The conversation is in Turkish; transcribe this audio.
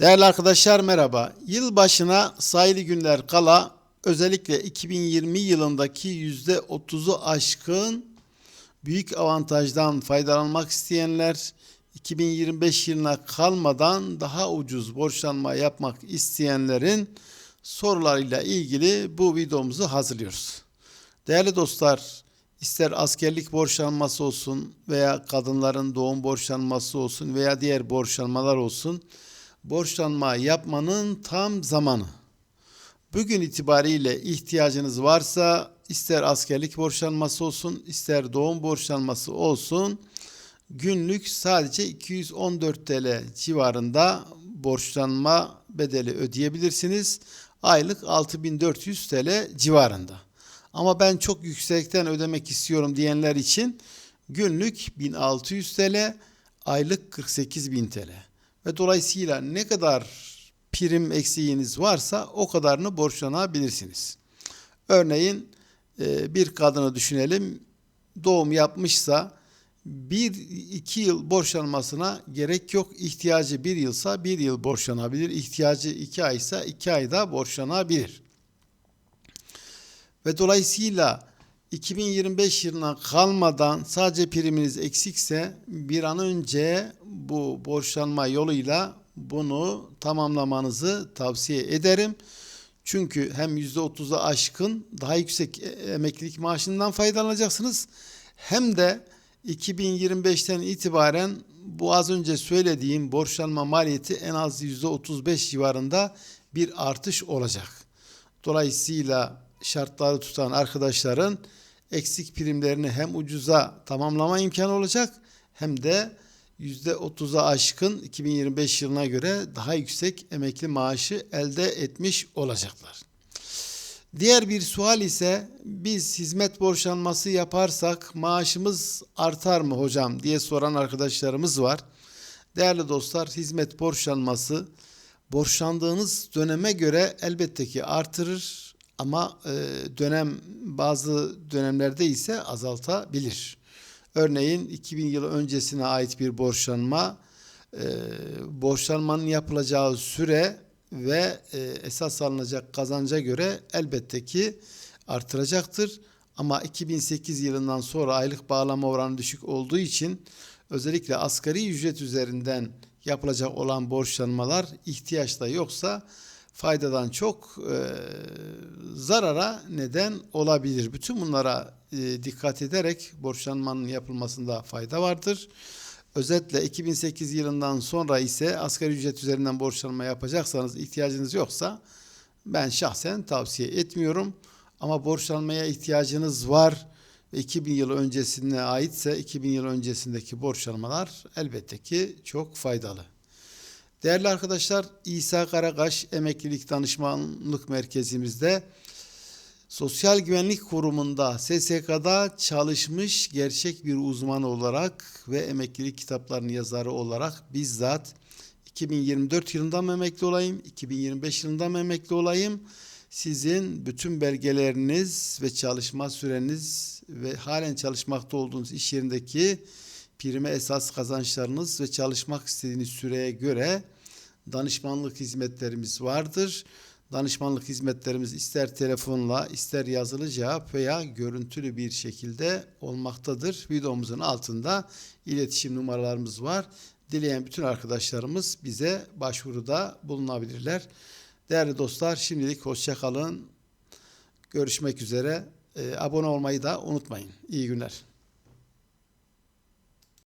Değerli arkadaşlar merhaba. Yılbaşına sayılı günler kala özellikle 2020 yılındaki %30'u aşkın büyük avantajdan faydalanmak isteyenler 2025 yılına kalmadan daha ucuz borçlanma yapmak isteyenlerin sorularıyla ilgili bu videomuzu hazırlıyoruz. Değerli dostlar, ister askerlik borçlanması olsun veya kadınların doğum borçlanması olsun veya diğer borçlanmalar olsun, borçlanma yapmanın tam zamanı. Bugün itibariyle ihtiyacınız varsa ister askerlik borçlanması olsun, ister doğum borçlanması olsun, günlük sadece 214 TL civarında borçlanma bedeli ödeyebilirsiniz. Aylık 6400 TL civarında. Ama ben çok yüksekten ödemek istiyorum diyenler için günlük 1600 TL, aylık 48000 TL. Ve dolayısıyla ne kadar prim eksiğiniz varsa o kadarını borçlanabilirsiniz. Örneğin e, bir kadını düşünelim doğum yapmışsa bir iki yıl borçlanmasına gerek yok. İhtiyacı bir yılsa bir yıl borçlanabilir. İhtiyacı iki aysa iki ayda borçlanabilir. Ve dolayısıyla 2025 yılına kalmadan sadece priminiz eksikse bir an önce bu borçlanma yoluyla bunu tamamlamanızı tavsiye ederim. Çünkü hem %30'a aşkın daha yüksek emeklilik maaşından faydalanacaksınız. Hem de 2025'ten itibaren bu az önce söylediğim borçlanma maliyeti en az %35 civarında bir artış olacak. Dolayısıyla şartları tutan arkadaşların eksik primlerini hem ucuza tamamlama imkanı olacak hem de %30'a aşkın 2025 yılına göre daha yüksek emekli maaşı elde etmiş olacaklar. Diğer bir sual ise biz hizmet borçlanması yaparsak maaşımız artar mı hocam diye soran arkadaşlarımız var. Değerli dostlar hizmet borçlanması borçlandığınız döneme göre elbette ki artırır ama dönem bazı dönemlerde ise azaltabilir. Örneğin 2000 yıl öncesine ait bir borçlanma e, borçlanmanın yapılacağı süre ve e, esas alınacak kazanca göre elbette ki artıracaktır. Ama 2008 yılından sonra aylık bağlama oranı düşük olduğu için özellikle asgari ücret üzerinden yapılacak olan borçlanmalar ihtiyaçta yoksa faydadan çok e, zarara neden olabilir. Bütün bunlara e, dikkat ederek borçlanmanın yapılmasında fayda vardır. Özetle 2008 yılından sonra ise asgari ücret üzerinden borçlanma yapacaksanız ihtiyacınız yoksa ben şahsen tavsiye etmiyorum. Ama borçlanmaya ihtiyacınız var ve 2000 yıl öncesine aitse 2000 yıl öncesindeki borçlanmalar elbette ki çok faydalı. Değerli arkadaşlar İsa Karakaş Emeklilik Danışmanlık Merkezimizde Sosyal Güvenlik Kurumu'nda SSK'da çalışmış gerçek bir uzman olarak ve emeklilik kitaplarının yazarı olarak bizzat 2024 yılında mı emekli olayım, 2025 yılında mı emekli olayım? Sizin bütün belgeleriniz ve çalışma süreniz ve halen çalışmakta olduğunuz iş yerindeki prime esas kazançlarınız ve çalışmak istediğiniz süreye göre danışmanlık hizmetlerimiz vardır. Danışmanlık hizmetlerimiz ister telefonla ister yazılı cevap veya görüntülü bir şekilde olmaktadır. Videomuzun altında iletişim numaralarımız var. Dileyen bütün arkadaşlarımız bize başvuruda bulunabilirler. Değerli dostlar şimdilik hoşçakalın. Görüşmek üzere. Ee, abone olmayı da unutmayın. İyi günler.